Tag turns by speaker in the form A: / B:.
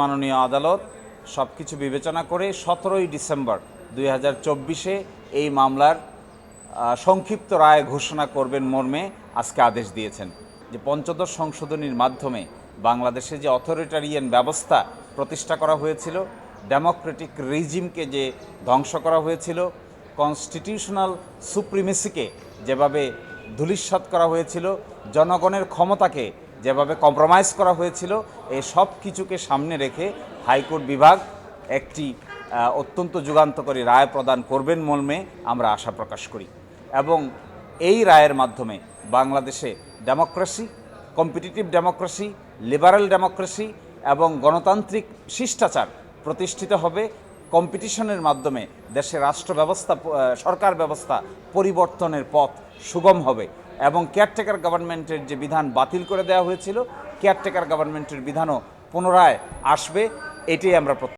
A: মাননীয় আদালত সব কিছু বিবেচনা করে সতেরোই ডিসেম্বর দুই এই মামলার সংক্ষিপ্ত রায় ঘোষণা করবেন মর্মে আজকে আদেশ দিয়েছেন। যে পঞ্চদশ সংশোধনীর মাধ্যমে বাংলাদেশে যে অথরিটারিয়ান ব্যবস্থা প্রতিষ্ঠা করা হয়েছিল, ডেমোক্রেটিক রিজিমকে যে ধ্বংস করা হয়েছিল, কনস্টিটিউশনাল সুপ্রিমেসিকে যেভাবে ধূলিসাৎ করা হয়েছিল, জনগণের ক্ষমতাকে যেভাবে কম্প্রোমাইজ করা হয়েছিল এই সব কিছুকে সামনে রেখে হাইকোর্ট বিভাগ একটি অত্যন্ত যুগান্তকারী রায় প্রদান করবেন মর্মে আমরা আশা প্রকাশ করি। এবং এই রায়ের মাধ্যমে বাংলাদেশে democracy competitive democracy liberal democracy এবং গণতান্ত্রিক শিষ্টাচার প্রতিষ্ঠিত হবে। কম্পিটিশনের মাধ্যমে দেশের রাষ্ট্র ব্যবস্থা সরকার ব্যবস্থা পরিবর্তনের পথ সুগম হবে। এবং কেয়ারটেকার গভর্নমেন্টের যে বিধান বাতিল করে দেওয়া হয়েছিল কেয়ারটেকার গভর্নমেন্টের বিধানও পুনরায় আসবে, এটাই আমরা